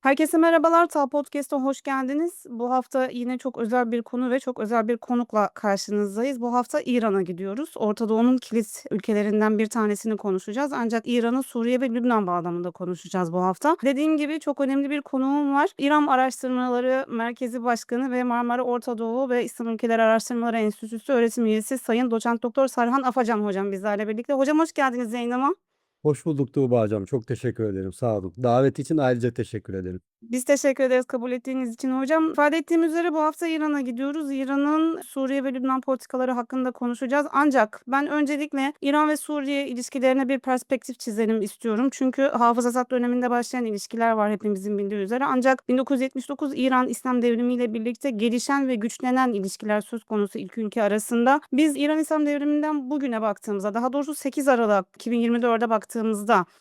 Herkese merhabalar, TAV Podcast'a hoş geldiniz. Bu hafta yine çok özel bir konu ve çok özel bir konukla karşınızdayız. Bu hafta İran'a gidiyoruz. Orta Doğu'nun kilit ülkelerinden bir tanesini konuşacağız. Ancak İran'ın Suriye ve Lübnan bağlamında konuşacağız bu hafta. Dediğim gibi çok önemli bir konuğum var. İran Araştırmaları Merkezi Başkanı ve Marmara Orta Doğu ve İslam Ülkeleri Araştırmaları Enstitüsü öğretim üyesi Sayın Doçent Doktor Sarhan Afacan hocam bizlerle birlikte. Hocam hoş geldiniz yayınıma. Hoş bulduk Tuğba hocam. Çok teşekkür ederim. Sağ olun. Davet için ayrıca teşekkür ederim. Biz teşekkür ederiz kabul ettiğiniz için hocam. İfade ettiğim üzere bu hafta İran'a gidiyoruz. İran'ın Suriye ve Lübnan politikaları hakkında konuşacağız. Ancak ben öncelikle İran ve Suriye ilişkilerine bir perspektif çizelim istiyorum. Çünkü Hafız Esad döneminde başlayan ilişkiler var hepimizin bildiği üzere. Ancak 1979 İran İslam Devrimi ile birlikte gelişen ve güçlenen ilişkiler söz konusu ilk ülke arasında. Biz İran İslam Devrimi'nden bugüne baktığımızda, daha doğrusu 8 Aralık 2024'e baktığımızda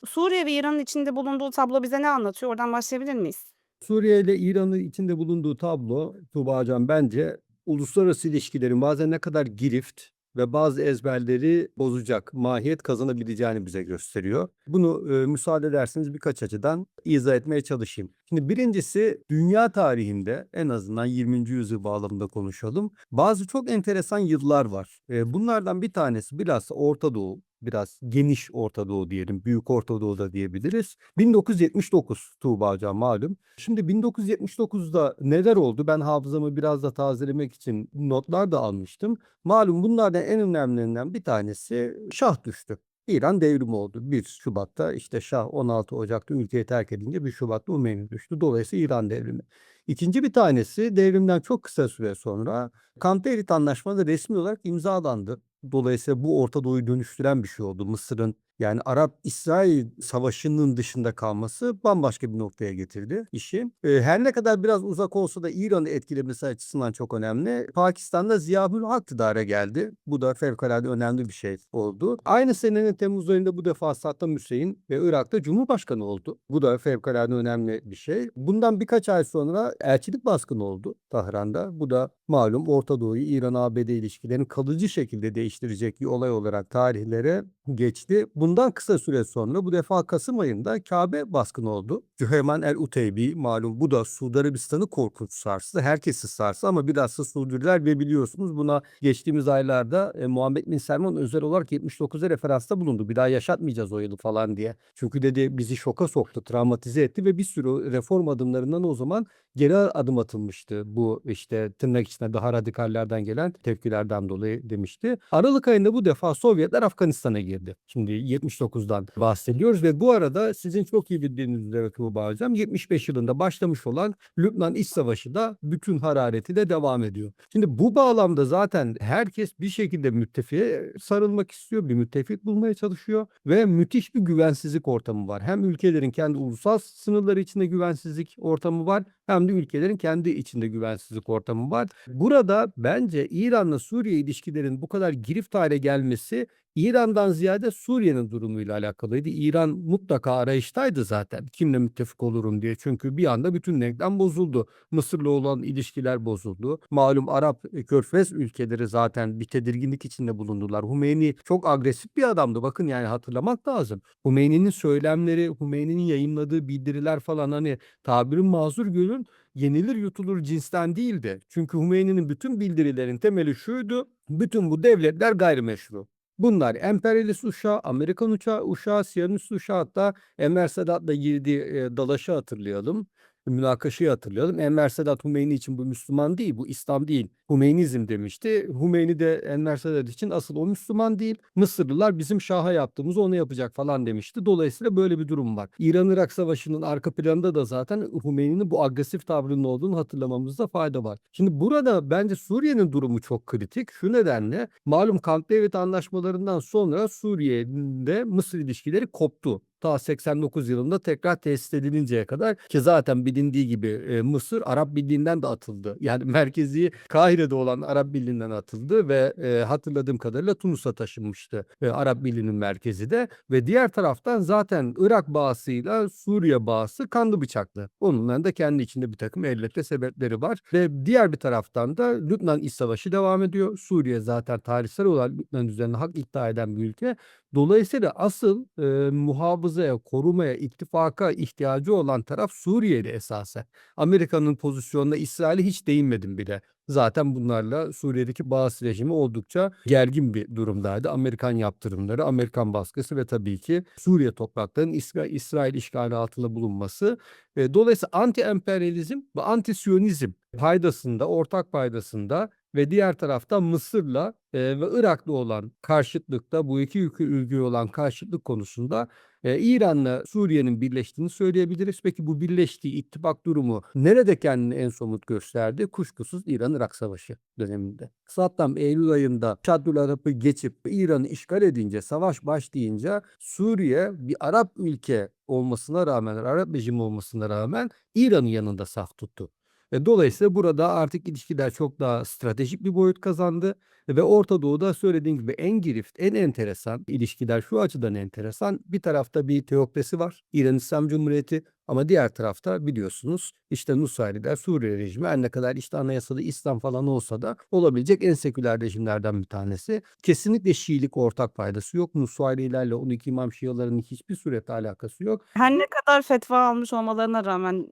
Suriye ve İran'ın içinde bulunduğu tablo bize ne anlatıyor? Oradan başlayabilir miyiz? Suriye ile İran'ın içinde bulunduğu tablo Tuğba hocam bence uluslararası ilişkilerin bazen ne kadar girift ve bazı ezberleri bozacak mahiyet kazanabileceğini bize gösteriyor. Bunu e, müsaade ederseniz birkaç açıdan izah etmeye çalışayım. Şimdi birincisi dünya tarihinde en azından 20. yüzyıl bağlamında konuşalım. Bazı çok enteresan yıllar var. E, bunlardan bir tanesi bilhassa Orta Doğu, biraz geniş Orta Doğu diyelim, Büyük Orta Doğu da diyebiliriz. 1979 Tuğba hocam malum. Şimdi 1979'da neler oldu? Ben hafızamı biraz da tazelemek için notlar da almıştım. Malum bunlardan en önemlilerinden bir tanesi Şah düştü. İran devrimi oldu. 1 Şubat'ta işte Şah 16 Ocak'ta ülkeyi terk edince 1 Şubat'ta Umeyni düştü. Dolayısıyla İran devrimi. İkinci bir tanesi devrimden çok kısa süre sonra David Anlaşması resmi olarak imzalandı. Dolayısıyla bu Orta Doğu'yu dönüştüren bir şey oldu. Mısır'ın yani Arap-İsrail savaşının dışında kalması bambaşka bir noktaya getirdi işi. Her ne kadar biraz uzak olsa da İran'ı etkilemesi açısından çok önemli. Pakistan'da Ziyahül Hak iktidara geldi. Bu da fevkalade önemli bir şey oldu. Aynı senenin Temmuz ayında bu defa Saddam Hüseyin ve Irak'ta Cumhurbaşkanı oldu. Bu da fevkalade önemli bir şey. Bundan birkaç ay sonra elçilik baskını oldu Tahran'da. Bu da malum Orta Doğu'yu İran-ABD ilişkilerini kalıcı şekilde değiştirecek bir olay olarak tarihlere geçti. Bundan kısa süre sonra bu defa Kasım ayında Kabe baskını oldu. Cüheyman el Uteybi malum bu da Suudi Arabistan'ı korkunç sarstı. Herkesi sarstı ama bilhassa Suudiler ve biliyorsunuz buna geçtiğimiz aylarda e, Muhammed Bin Selman özel olarak 79'a referansta bulundu. Bir daha yaşatmayacağız o yılı falan diye. Çünkü dedi bizi şoka soktu, travmatize etti ve bir sürü reform adımlarından o zaman geri adım atılmıştı. Bu işte tırnak içinde daha radikallerden gelen tepkilerden dolayı demişti. Aralık ayında bu defa Sovyetler Afganistan'a girdi. Şimdi 79'dan bahsediyoruz ve bu arada sizin çok iyi bildiğiniz üzere Tuğba Hocam 75 yılında başlamış olan Lübnan İç Savaşı da bütün hararetiyle devam ediyor. Şimdi bu bağlamda zaten herkes bir şekilde müttefiğe sarılmak istiyor, bir müttefik bulmaya çalışıyor ve müthiş bir güvensizlik ortamı var. Hem ülkelerin kendi ulusal sınırları içinde güvensizlik ortamı var hem de ülkelerin kendi içinde güvensizlik ortamı var. Burada bence İran'la Suriye ilişkilerin bu kadar girift hale gelmesi İran'dan ziyade Suriye'nin durumuyla alakalıydı. İran mutlaka arayıştaydı zaten. Kimle müttefik olurum diye. Çünkü bir anda bütün denklem bozuldu. Mısır'la olan ilişkiler bozuldu. Malum Arap e, Körfez ülkeleri zaten bir tedirginlik içinde bulundular. Hümeyni çok agresif bir adamdı. Bakın yani hatırlamak lazım. Hümeyni'nin söylemleri, Hümeyni'nin yayınladığı bildiriler falan hani tabirin mazur görün yenilir yutulur cinsten değildi. Çünkü Hümeyni'nin bütün bildirilerin temeli şuydu. Bütün bu devletler gayrimeşru. Bunlar emperyalist uşağı, Amerikan uçağı, uşağı, Siyonist uşağı hatta Enver Sedat'la girdiği e, dalaşı hatırlayalım. Münakaşayı hatırlayalım. Enver Sedat Hümeyni için bu Müslüman değil, bu İslam değil. Hümeynizm demişti. Hümeyni de Enver Sedat için asıl o Müslüman değil. Mısırlılar bizim Şah'a yaptığımızı onu yapacak falan demişti. Dolayısıyla böyle bir durum var. İran-Irak Savaşı'nın arka planında da zaten Hümeyni'nin bu agresif tavrının olduğunu hatırlamamızda fayda var. Şimdi burada bence Suriye'nin durumu çok kritik. Şu nedenle malum Camp David anlaşmalarından sonra Suriye'de Mısır ilişkileri koptu ta 89 yılında tekrar tesis edilinceye kadar ki zaten bilindiği gibi e, Mısır Arap Birliği'nden de atıldı. Yani merkezi Kahire'de olan Arap Birliği'nden atıldı ve e, hatırladığım kadarıyla Tunus'a taşınmıştı e, Arap Birliği'nin merkezi de ve diğer taraftan zaten Irak bağısıyla Suriye bağısı kanlı bıçaklı. Onların da kendi içinde bir takım elbette sebepleri var ve diğer bir taraftan da Lübnan İç Savaşı devam ediyor. Suriye zaten tarihsel olarak Lübnan üzerine hak iddia eden bir ülke. Dolayısıyla asıl e, muhafazaya, korumaya, ittifaka ihtiyacı olan taraf Suriye'di esasen. Amerika'nın pozisyonuna İsrail'e hiç değinmedim bile. Zaten bunlarla Suriye'deki Baas rejimi oldukça gergin bir durumdaydı. Amerikan yaptırımları, Amerikan baskısı ve tabii ki Suriye topraklarının İsra İsrail işgali altında bulunması. Dolayısıyla anti-emperyalizm ve anti-Siyonizm paydasında, ortak paydasında ve diğer tarafta Mısır'la, eee, ve Irak'la olan karşıtlıkta bu iki ülke ülkeye olan karşıtlık konusunda, eee, İran'la Suriye'nin birleştiğini söyleyebiliriz. Peki bu birleştiği ittifak durumu nerede kendini en somut gösterdi? Kuşkusuz İran-Irak Savaşı döneminde. Saddam eylül ayında Şaddül Arap'ı geçip İran'ı işgal edince, savaş başlayınca Suriye bir Arap ülke olmasına rağmen, Arap rejimi olmasına rağmen İran'ın yanında saf tuttu. E, dolayısıyla burada artık ilişkiler çok daha stratejik bir boyut kazandı ve Orta Doğu'da söylediğim gibi en girift, en enteresan ilişkiler şu açıdan enteresan. Bir tarafta bir teokrasi var, İran İslam Cumhuriyeti ama diğer tarafta biliyorsunuz işte Nusayriler, Suriye rejimi her ne kadar işte anayasada İslam falan olsa da olabilecek en seküler rejimlerden bir tanesi. Kesinlikle Şiilik ortak paydası yok. Nusayrilerle 12 İmam Şialarının hiçbir surette alakası yok. Her ne kadar fetva almış olmalarına rağmen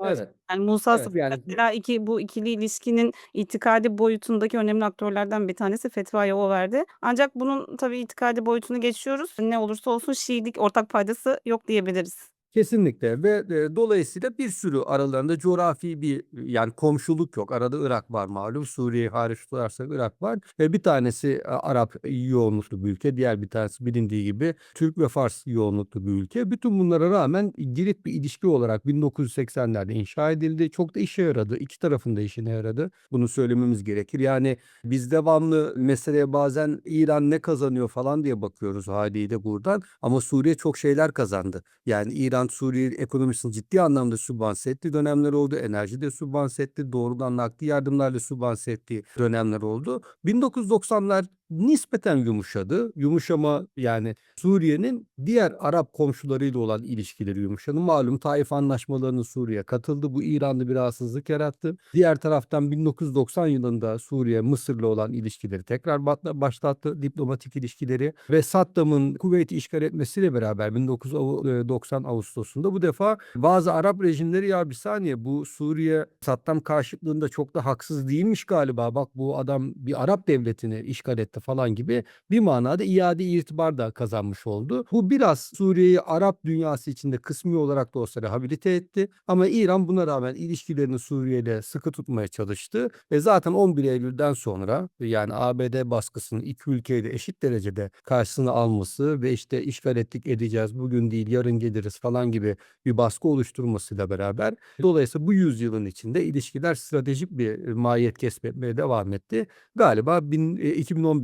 Evet, evet. yani Musa Evet, yani iki bu ikili ilişkinin itikadi boyutundaki önemli aktörlerden bir tanesi fetvayı o verdi. Ancak bunun tabii itikadi boyutunu geçiyoruz. Ne olursa olsun Şiilik ortak paydası yok diyebiliriz. Kesinlikle ve, eee, dolayısıyla bir sürü aralarında coğrafi bir, yani komşuluk yok. Arada Irak var malum. Suriye'yi hariç tutarsak Irak var. Ve bir tanesi a Arap yoğunluklu bir ülke. Diğer bir tanesi bilindiği gibi Türk ve Fars yoğunluklu bir ülke. Bütün bunlara rağmen girift bir ilişki olarak 1980'lerde inşa edildi. Çok da işe yaradı. İki tarafın da işine yaradı. Bunu söylememiz gerekir. Yani biz devamlı meseleye bazen İran ne kazanıyor falan diye bakıyoruz hâliyle buradan ama Suriye çok şeyler kazandı. Yani İran Suriye ekonomisini ciddi anlamda sübvanse ettiği dönemler oldu. Enerjide sübvanse etti. Doğrudan nakdi yardımlarla sübvanse ettiği dönemler oldu. 1990'lar nispeten yumuşadı. Yumuşama yani Suriye'nin diğer Arap komşularıyla olan ilişkileri yumuşadı. Malum Taif anlaşmalarına Suriye katıldı. Bu İran'da bir rahatsızlık yarattı. Diğer taraftan 1990 yılında Suriye Mısır'la olan ilişkileri tekrar başlattı diplomatik ilişkileri ve Saddam'ın Kuveyt'i işgal etmesiyle beraber 1990 Ağustos'unda bu defa bazı Arap rejimleri ya bir saniye bu Suriye Saddam karşıtlığında çok da haksız değilmiş galiba. Bak bu adam bir Arap devletini işgal etti falan gibi bir manada iade itibar da kazanmış oldu. Bu biraz Suriye'yi Arap dünyası içinde kısmi olarak da olsa rehabilite etti. Ama İran buna rağmen ilişkilerini Suriye ile sıkı tutmaya çalıştı. Ve zaten 11 Eylül'den sonra yani ABD baskısının iki ülkeyi de eşit derecede karşısına alması ve işte işgal ettik edeceğiz bugün değil yarın geliriz falan gibi bir baskı oluşturmasıyla beraber dolayısıyla bu yüzyılın içinde ilişkiler stratejik bir mahiyet kesbetmeye devam etti. Galiba bin,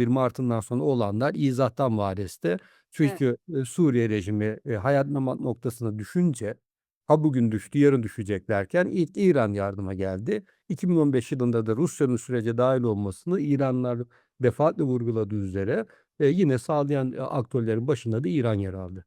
e, 2011 Mart'ından sonra olanlar izahtan. Evet. Çünkü e, Suriye rejimi e, hayat memat noktasına düşünce ha bugün düştü yarın düşecek derken ilk İran yardıma geldi. 2015 yılında da Rusya'nın sürece dahil olmasını İranlılar defaatle vurguladığı üzere e, yine sağlayan e, aktörlerin başında da İran yer aldı.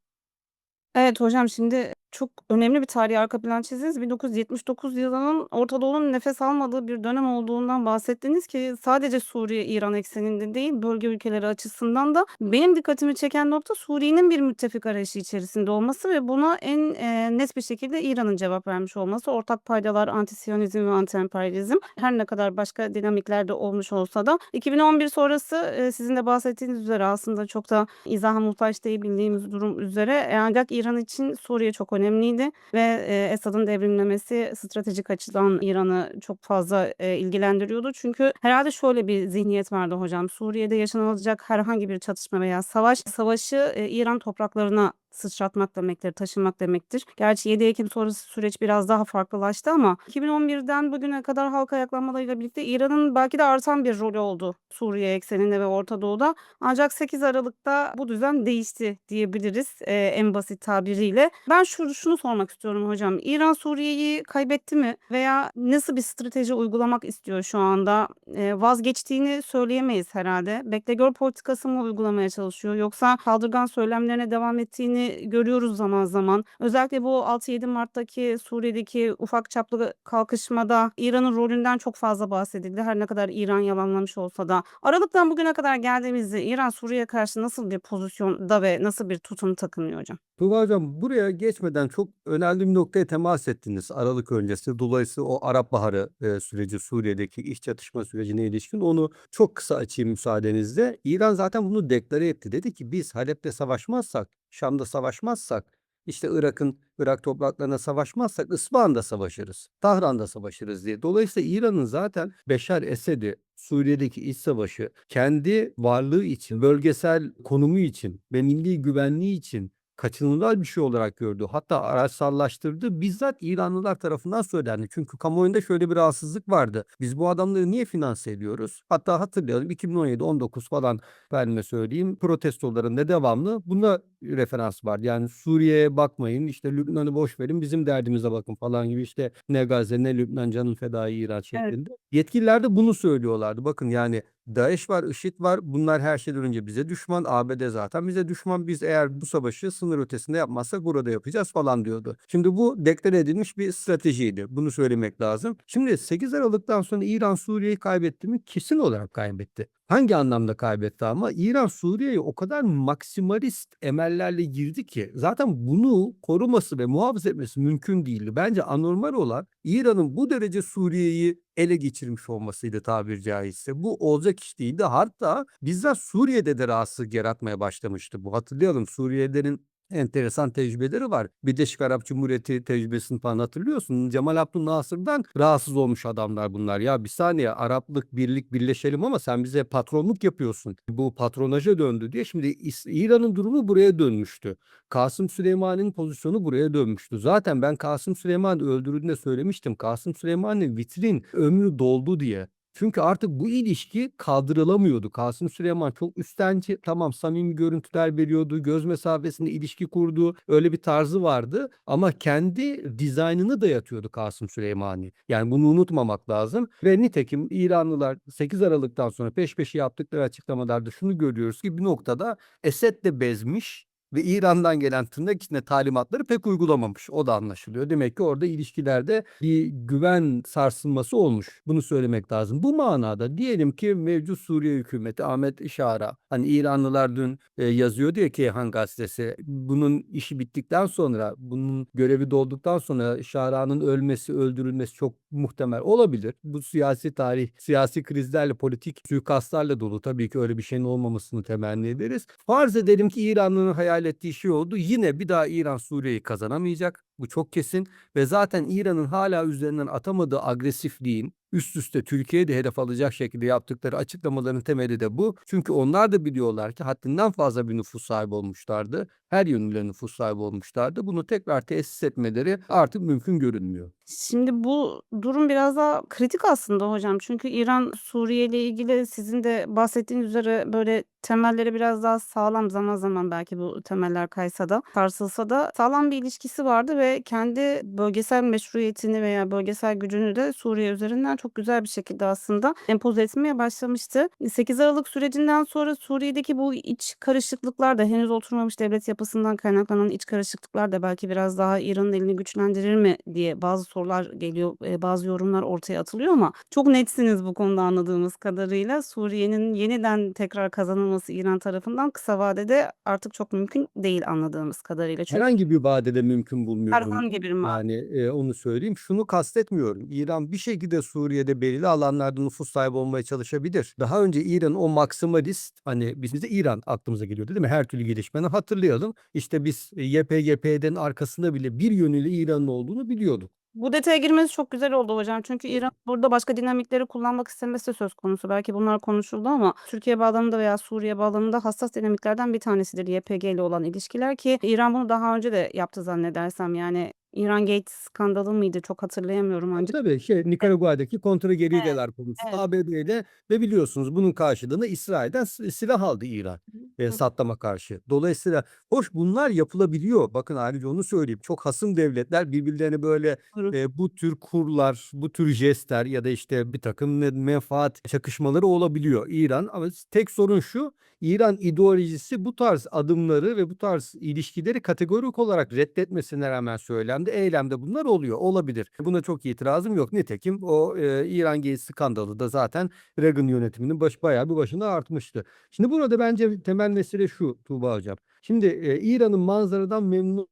Evet hocam şimdi çok önemli bir tarihi arka plan çizdiniz. 1979 yılının Orta Doğu'nun nefes almadığı bir dönem olduğundan bahsettiniz ki sadece Suriye, İran ekseninde değil bölge ülkeleri açısından da benim dikkatimi çeken nokta Suriye'nin bir müttefik arayışı içerisinde olması ve buna en e, net bir şekilde İran'ın cevap vermiş olması. Ortak paydalar, antisiyonizm ve anti-emperyalizm her ne kadar başka dinamiklerde olmuş olsa da 2011 sonrası e, sizin de bahsettiğiniz üzere aslında çok da izaha muhtaç değil bildiğimiz durum üzere e, ancak İran için Suriye çok önemliydi ve e, Esad'ın devrimlemesi stratejik açıdan İran'ı çok fazla e, ilgilendiriyordu. Çünkü herhalde şöyle bir zihniyet vardı hocam. Suriye'de yaşanılacak herhangi bir çatışma veya savaş, savaşı e, İran topraklarına sıçratmak demektir, taşımak demektir. Gerçi 7 Ekim sonrası süreç biraz daha farklılaştı ama 2011'den bugüne kadar halk ayaklanmalarıyla birlikte İran'ın belki de artan bir rolü oldu Suriye ekseninde ve Orta Doğu'da. Ancak 8 Aralık'ta bu düzen değişti diyebiliriz e, en basit tabiriyle. Ben şu, şunu sormak istiyorum hocam. İran Suriye'yi kaybetti mi veya nasıl bir strateji uygulamak istiyor şu anda? E, vazgeçtiğini söyleyemeyiz herhalde. Bekle gör politikası mı uygulamaya çalışıyor yoksa saldırgan söylemlerine devam ettiğini görüyoruz zaman zaman. Özellikle bu 6-7 Mart'taki Suriye'deki ufak çaplı kalkışmada İran'ın rolünden çok fazla bahsedildi. Her ne kadar İran yalanlamış olsa da. Aralıktan bugüne kadar geldiğimizde İran Suriye'ye karşı nasıl bir pozisyonda ve nasıl bir tutum takınıyor hocam? Tuğba Hocam buraya geçmeden çok önemli bir noktaya temas ettiniz Aralık öncesi. Dolayısıyla o Arap Baharı e, süreci Suriye'deki iç çatışma sürecine ilişkin onu çok kısa açayım müsaadenizle. İran zaten bunu deklare etti. Dedi ki biz Halep'te savaşmazsak, Şam'da savaşmazsak, işte Irak'ın Irak topraklarına savaşmazsak İsfahan'da savaşırız. Tahran'da savaşırız diye. Dolayısıyla İran'ın zaten Beşar Esed'i Suriye'deki iç savaşı kendi varlığı için, bölgesel konumu için ve milli güvenliği için kaçınılmaz bir şey olarak gördü. Hatta araçsallaştırdı. Bizzat İranlılar tarafından söylendi. Çünkü kamuoyunda şöyle bir rahatsızlık vardı. Biz bu adamları niye finanse ediyoruz? Hatta hatırlayalım 2017-19 falan ben söyleyeyim protestolarında devamlı buna referans var. Yani Suriye'ye bakmayın işte Lübnan'ı boş verin bizim derdimize bakın falan gibi işte ne Gazze ne Lübnan canın fedai İran şeklinde. Yetkililer de bunu söylüyorlardı. Bakın yani DAEŞ var, IŞİD var. Bunlar her şeyden önce bize düşman. ABD zaten bize düşman. Biz eğer bu savaşı sınır ötesinde yapmazsak burada yapacağız falan diyordu. Şimdi bu deklare edilmiş bir stratejiydi. Bunu söylemek lazım. Şimdi 8 Aralık'tan sonra İran Suriye'yi kaybetti mi? Kesin olarak kaybetti. Hangi anlamda kaybetti ama? İran Suriye'ye o kadar maksimalist emellerle girdi ki zaten bunu koruması ve muhafaza etmesi mümkün değildi. Bence anormal olan İran'ın bu derece Suriye'yi ele geçirmiş olmasıydı tabiri caizse. Bu olacak iş değildi. Hatta bizzat Suriye'de de rahatsızlık yaratmaya başlamıştı bu. Hatırlayalım Suriyelilerin enteresan tecrübeleri var. Birleşik Arap Cumhuriyeti tecrübesini falan hatırlıyorsun. Cemal Abdülnasır'dan rahatsız olmuş adamlar bunlar. Ya bir saniye Araplık, birlik, birleşelim ama sen bize patronluk yapıyorsun. Bu patronaja döndü diye. Şimdi İran'ın durumu buraya dönmüştü. Kasım Süleyman'ın pozisyonu buraya dönmüştü. Zaten ben Kasım Süleyman öldürüldüğünde söylemiştim. Kasım Süleyman'ın vitrin ömrü doldu diye. Çünkü artık bu ilişki kaldırılamıyordu. Kasım Süleyman çok üstenci, tamam samimi görüntüler veriyordu, göz mesafesinde ilişki kurdu. Öyle bir tarzı vardı ama kendi dizaynını dayatıyordu Kasım Süleymani. Yani bunu unutmamak lazım. Ve nitekim İranlılar 8 Aralık'tan sonra peş peşe yaptıkları açıklamalarda şunu görüyoruz ki bir noktada Esed de bezmiş ve İran'dan gelen tırnak içinde talimatları pek uygulamamış. O da anlaşılıyor. Demek ki orada ilişkilerde bir güven sarsılması olmuş. Bunu söylemek lazım. Bu manada diyelim ki mevcut Suriye hükümeti Ahmet İşara hani İranlılar dün e, yazıyor diyor ki Han gazetesi bunun işi bittikten sonra bunun görevi dolduktan sonra İşara'nın ölmesi öldürülmesi çok muhtemel olabilir. Bu siyasi tarih siyasi krizlerle politik suikastlarla dolu. Tabii ki öyle bir şeyin olmamasını temenni ederiz. Farz edelim ki İranlı'nın hayal ettiği şey oldu. Yine bir daha İran Suriye'yi kazanamayacak. Bu çok kesin ve zaten İran'ın hala üzerinden atamadığı agresifliğin üst üste Türkiye'yi de hedef alacak şekilde yaptıkları açıklamaların temeli de bu. Çünkü onlar da biliyorlar ki haddinden fazla bir nüfus sahibi olmuşlardı. Her yönüyle nüfus sahibi olmuşlardı. Bunu tekrar tesis etmeleri artık mümkün görünmüyor. Şimdi bu durum biraz daha kritik aslında hocam. Çünkü İran Suriye ile ilgili sizin de bahsettiğiniz üzere böyle temelleri biraz daha sağlam zaman zaman belki bu temeller kaysa da sarsılsa da sağlam bir ilişkisi vardı ve kendi bölgesel meşruiyetini veya bölgesel gücünü de Suriye üzerinden çok güzel bir şekilde aslında empoze etmeye başlamıştı. 8 Aralık sürecinden sonra Suriye'deki bu iç karışıklıklar da henüz oturmamış devlet yapısından kaynaklanan iç karışıklıklar da belki biraz daha İran'ın elini güçlendirir mi diye bazı sorular geliyor, eee, bazı yorumlar ortaya atılıyor ama çok netsiniz bu konuda anladığımız kadarıyla. Suriye'nin yeniden tekrar kazanılması İran tarafından kısa vadede artık çok mümkün değil anladığımız kadarıyla. Çünkü Herhangi bir vadede mümkün bulmuyorum. Herhangi bir ma Yani e, onu söyleyeyim. Şunu kastetmiyorum. İran bir şekilde Suriye'de belirli alanlarda nüfus sahibi olmaya çalışabilir. Daha önce İran o maksimalist hani biz bize İran aklımıza geliyordu değil mi? Her türlü gelişmeni hatırlayalım. İşte biz YPG'nin arkasında bile bir yönüyle İran'ın olduğunu biliyorduk. Bu detaya girmeniz çok güzel oldu hocam. Çünkü İran burada başka dinamikleri kullanmak istemesi de söz konusu. Belki bunlar konuşuldu ama Türkiye bağlamında veya Suriye bağlamında hassas dinamiklerden bir tanesidir YPG ile olan ilişkiler ki İran bunu daha önce de yaptı zannedersem. Yani İran Gate skandalı mıydı çok hatırlayamıyorum ancak. tabii şey Nikaragua'daki kontra Evet, gerilyalar konusu evet. ABD ile ve biliyorsunuz bunun karşılığında İsrail'den s- silah aldı İran. Hı. Saddam'a karşı. Dolayısıyla hoş bunlar yapılabiliyor. Bakın ayrıca onu söyleyeyim. Çok hasım devletler birbirlerine böyle, Doğru. eee, bu tür kurlar, bu tür jestler ya da, işte, birtakım ne menfaat çakışmaları olabiliyor. İran ama tek sorun şu, İran ideolojisi bu tarz adımları ve bu tarz ilişkileri kategorik olarak reddetmesine rağmen söylemde, eylemde bunlar oluyor. Olabilir. Buna çok itirazım yok. Nitekim o, eee, İrangate skandalı da zaten Reagan yönetiminin baş bayağı bir başını ağrıtmıştı. Şimdi burada bence temel mesele şu Tuğba hocam. Şimdi, eee, İran'ın manzaradan memnun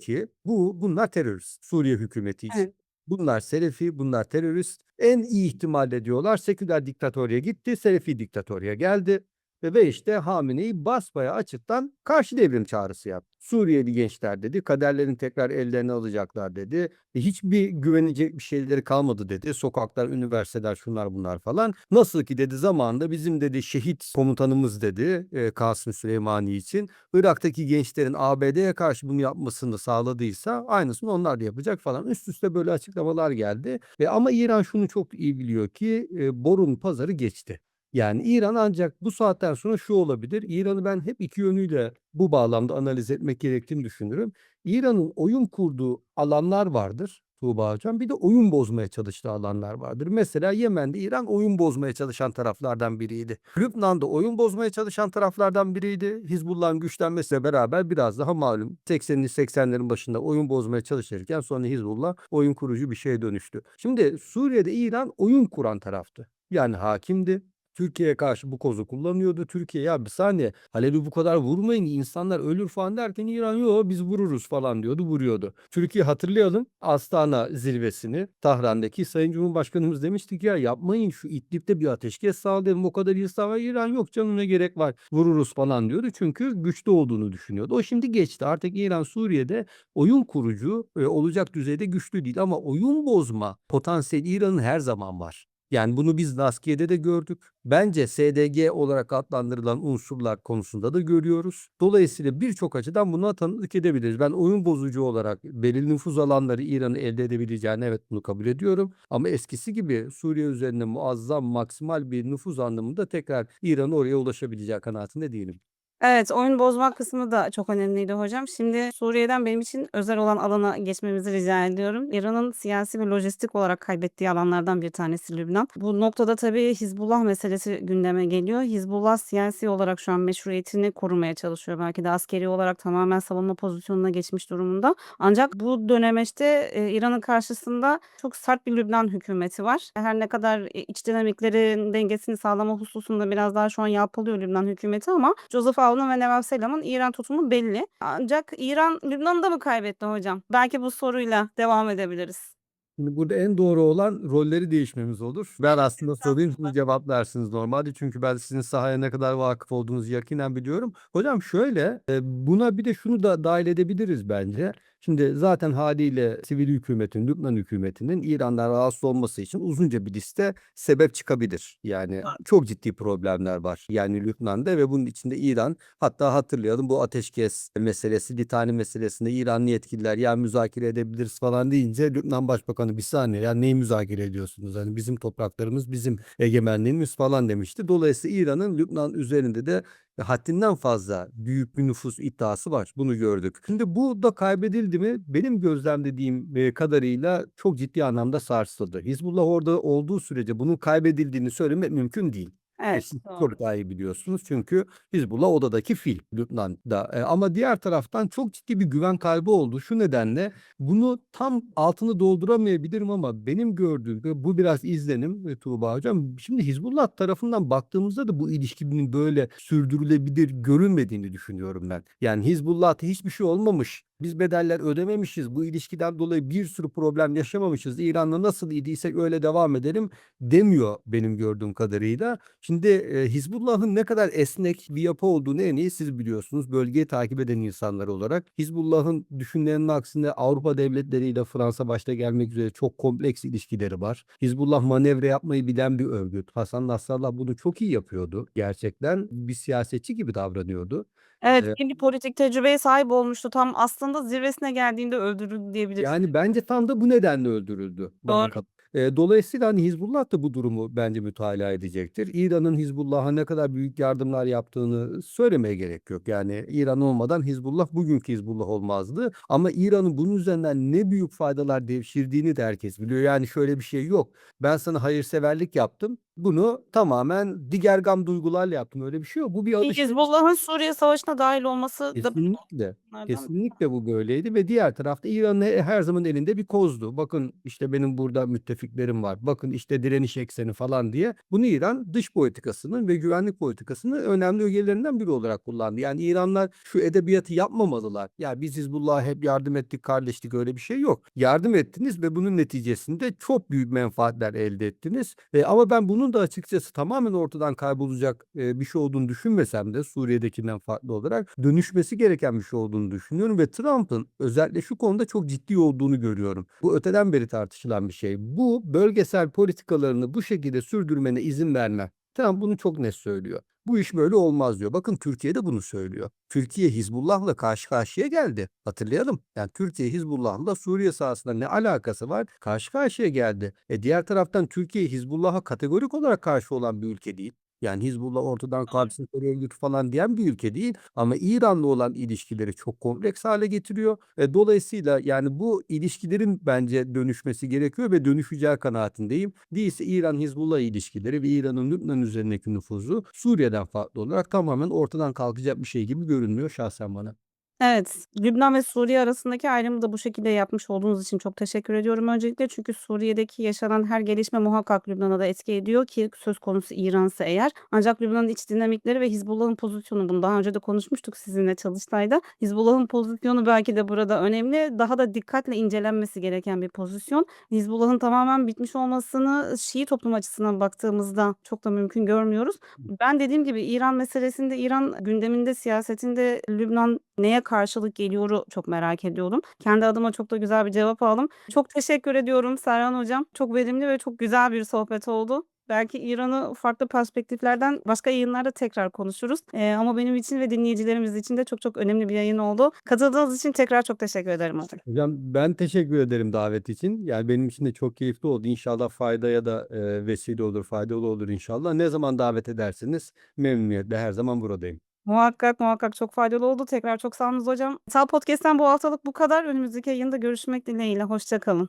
ki bu bunlar terörist Suriye hükümeti için. Evet. Bunlar Selefi, bunlar terörist. En iyi ihtimalle diyorlar seküler diktatorya gitti, Selefi diktatorya geldi ve ve işte Hamene'yi basbayağı açıktan karşı devrim çağrısı yaptı. Suriyeli gençler dedi, kaderlerini tekrar ellerine alacaklar dedi. E, hiçbir güvenecek bir şeyleri kalmadı dedi. Sokaklar, üniversiteler, şunlar bunlar falan. Nasıl ki dedi zamanında bizim dedi şehit komutanımız dedi eee, Kasım Süleymani için Irak'taki gençlerin ABD'ye karşı bunu yapmasını sağladıysa aynısını onlar da yapacak falan. Üst üste böyle açıklamalar geldi. Ve ama İran şunu çok iyi biliyor ki eee, borun pazarı geçti. Yani İran ancak bu saatten sonra şu olabilir. İran'ı ben hep iki yönüyle bu bağlamda analiz etmek gerektiğini düşünürüm. İran'ın oyun kurduğu alanlar vardır Tuğba hocam. Bir de oyun bozmaya çalıştığı alanlar vardır. Mesela Yemen'de İran oyun bozmaya çalışan taraflardan biriydi. Lübnan'da oyun bozmaya çalışan taraflardan biriydi. Hizbullah'ın güçlenmesiyle beraber biraz daha malum 80'li 80'lerin başında oyun bozmaya çalışırken sonra Hizbullah oyun kurucu bir şeye dönüştü. Şimdi Suriye'de İran oyun kuran taraftı. Yani hakimdi. Türkiye'ye karşı bu kozu kullanıyordu. Türkiye ya bir saniye Halep'i bu kadar vurmayın insanlar ölür falan derken İran yo biz vururuz falan diyordu vuruyordu. Türkiye hatırlayalım Astana zirvesini Tahran'daki Sayın Cumhurbaşkanımız demiştik ya yapmayın şu İdlib'de bir ateşkes sağlayalım o kadar insan var İran yok canım ne gerek var vururuz falan diyordu. Çünkü güçlü olduğunu düşünüyordu. O şimdi geçti artık İran Suriye'de oyun kurucu e, olacak düzeyde güçlü değil ama oyun bozma potansiyeli İran'ın her zaman var. Yani bunu biz Laskiye'de de gördük. Bence SDG olarak adlandırılan unsurlar konusunda da görüyoruz. Dolayısıyla birçok açıdan buna tanıklık edebiliriz. Ben oyun bozucu olarak belirli nüfuz alanları İran'ı elde edebileceğini evet bunu kabul ediyorum. Ama eskisi gibi Suriye üzerinde muazzam maksimal bir nüfuz anlamında tekrar İran'ın oraya ulaşabileceği kanaatinde değilim. Evet, oyun bozma kısmı da çok önemliydi hocam. Şimdi Suriye'den benim için özel olan alana geçmemizi rica ediyorum. İran'ın siyasi ve lojistik olarak kaybettiği alanlardan bir tanesi Lübnan. Bu noktada tabii Hizbullah meselesi gündeme geliyor. Hizbullah siyasi olarak şu an meşruiyetini korumaya çalışıyor. Belki de askeri olarak tamamen savunma pozisyonuna geçmiş durumunda. Ancak bu dönemeçte e, İran'ın karşısında çok sert bir Lübnan hükümeti var. Her ne kadar e, iç dinamiklerin dengesini sağlama hususunda biraz daha şu an yalpalıyor Lübnan hükümeti ama Joseph Aoun'un ve Nevav Selam'ın İran tutumu belli. Ancak İran Lübnan'ı da mı kaybetti hocam? Belki bu soruyla devam edebiliriz. Şimdi burada en doğru olan rolleri değişmemiz olur. Ben aslında sorayım siz cevaplarsınız normalde. Çünkü ben sizin sahaya ne kadar vakıf olduğunuzu yakinen biliyorum. Hocam şöyle e, buna bir de şunu da dahil edebiliriz bence. Şimdi zaten haliyle sivil hükümetin, Lübnan hükümetinin İran'dan rahatsız olması için uzunca bir liste sebep çıkabilir. Yani çok ciddi problemler var. Yani Lübnan'da ve bunun içinde İran hatta hatırlayalım bu ateşkes meselesi, litani meselesinde İranlı yetkililer ya müzakere edebiliriz falan deyince Lübnan Başbakanı bir saniye ya neyi müzakere ediyorsunuz? Hani bizim topraklarımız bizim egemenliğimiz falan demişti. Dolayısıyla İran'ın Lübnan üzerinde de haddinden fazla büyük bir nüfus iddiası var. Bunu gördük. Şimdi bu da kaybedildi mi? Benim gözlemlediğim kadarıyla çok ciddi anlamda sarsıldı. Hizbullah orada olduğu sürece bunun kaybedildiğini söylemek mümkün değil. Evet, doğru. çok daha iyi biliyorsunuz çünkü Hizbullah odadaki fil Lübnan'da. E, ama diğer taraftan çok ciddi bir güven kaybı oldu. Şu nedenle bunu tam altını dolduramayabilirim ama benim gördüğüm ve bu biraz izlenim e, Tuğba hocam. Şimdi Hizbullah tarafından baktığımızda da bu ilişkinin böyle sürdürülebilir görünmediğini düşünüyorum ben. Yani Hizbullah'ta hiçbir şey olmamış. Biz bedeller ödememişiz. Bu ilişkiden dolayı bir sürü problem yaşamamışız. İran'la nasıl idiysek öyle devam edelim demiyor benim gördüğüm kadarıyla. Şimdi e, Hizbullah'ın ne kadar esnek bir yapı olduğunu en iyi siz biliyorsunuz. Bölgeyi takip eden insanlar olarak. Hizbullah'ın düşünülenin aksine Avrupa devletleriyle Fransa başta gelmek üzere çok kompleks ilişkileri var. Hizbullah manevra yapmayı bilen bir örgüt. Hasan Nasrallah bunu çok iyi yapıyordu gerçekten. Bir siyasetçi gibi davranıyordu. Evet, Eee bir politik tecrübeye sahip olmuştu. Tam aslında zirvesine geldiğinde öldürüldü diyebiliriz. Yani bence tam da bu nedenle öldürüldü bana Doğru. kal Eee, dolayısıyla, hani, Hizbullah da bu durumu bence mütalaa edecektir. İran'ın Hizbullah'a ne kadar büyük yardımlar yaptığını söylemeye gerek yok. Yani İran olmadan Hizbullah bugünkü Hizbullah olmazdı ama İran'ın bunun üzerinden ne büyük faydalar devşirdiğini de herkes biliyor. Yani şöyle bir şey yok. Ben sana hayırseverlik yaptım. Bunu tamamen digergam duygularla yaptım. Öyle bir şey yok. Bu bir alışveriş. Hizbullah'ın Suriye Savaşı'na dâhil olması da Kesinlikle. bunlardan Kesinlikle bu böyleydi ve diğer tarafta İran'ın he her zaman elinde bir kozdu. Bakın, işte, benim burada müttefiklerim var. Bakın, işte, direniş ekseni falan diye. Bunu İran dış politikasının ve güvenlik politikasının önemli ögelerinden biri olarak kullandı. Yani İranlılar şu edebiyatı yapmamalılar. Ya biz Hizbullah'a hep yardım ettik, kardeşlik öyle bir şey yok. Yardım ettiniz ve bunun neticesinde çok büyük menfaatler elde ettiniz. Eee, ama ben bunun da açıkçası tamamen ortadan kaybolacak, eee, bir şey olduğunu düşünmesem de Suriye'dekinden farklı olarak dönüşmesi gereken bir şey olduğunu düşünüyorum ve Trump'ın özellikle şu konuda çok ciddi olduğunu görüyorum. Bu öteden beri tartışılan bir şey. Bu bölgesel politikalarını bu şekilde sürdürmene izin vermem. Trump bunu çok net söylüyor. Bu iş böyle olmaz diyor. Bakın Türkiye de bunu söylüyor. Türkiye Hizbullah'la karşı karşıya geldi. Hatırlayalım. Yani Türkiye Hizbullah'la Suriye sahasında ne alakası var? Karşı karşıya geldi. E diğer taraftan Türkiye Hizbullah'a kategorik olarak karşı olan bir ülke değil. Yani Hizbullah ortadan kalksın terör örgütü falan diyen bir ülke değil ama İran'la olan ilişkileri çok kompleks hale getiriyor. E, dolayısıyla yani bu ilişkilerin bence dönüşmesi gerekiyor ve dönüşeceği kanaatindeyim. Değilse İran-Hizbullah ilişkileri ve İran'ın Lübnan üzerindeki nüfuzu Suriye'den farklı olarak tamamen ortadan kalkacak bir şey gibi görünmüyor şahsen bana. Evet, Lübnan ve Suriye arasındaki ayrımı da bu şekilde yapmış olduğunuz için çok teşekkür ediyorum öncelikle. Çünkü Suriye'deki yaşanan her gelişme muhakkak Lübnan'a da etki ediyor ki söz konusu İran'sa eğer. Ancak Lübnan'ın iç dinamikleri ve Hizbullah'ın pozisyonu bunu daha önce de konuşmuştuk sizinle Çalıştay'da. Hizbullah'ın pozisyonu belki de burada önemli. Daha da dikkatle incelenmesi gereken bir pozisyon. Hizbullah'ın tamamen bitmiş olmasını Şii toplum açısından baktığımızda çok da mümkün görmüyoruz. Ben dediğim gibi İran meselesinde, İran gündeminde, siyasetinde Lübnan neye karşılık geliyoru çok merak ediyordum. Kendi adıma çok da güzel bir cevap aldım. Çok teşekkür ediyorum Serhan Hocam. Çok verimli ve çok güzel bir sohbet oldu. Belki İran'ı farklı perspektiflerden başka yayınlarda tekrar konuşuruz. Eee, ama benim için ve dinleyicilerimiz için de çok çok önemli bir yayın oldu. Katıldığınız için tekrar çok teşekkür ederim hocam. Hocam ben teşekkür ederim davet için. Yani benim için de çok keyifli oldu. İnşallah faydaya da, eee, vesile olur, faydalı olur inşallah. Ne zaman davet ederseniz memnuniyetle her zaman buradayım. Muhakkak, muhakkak çok faydalı oldu. Tekrar çok sağ olunuz hocam. Sağ Podcast'ten bu haftalık bu kadar. Önümüzdeki yayında görüşmek dileğiyle. Hoşça kalın.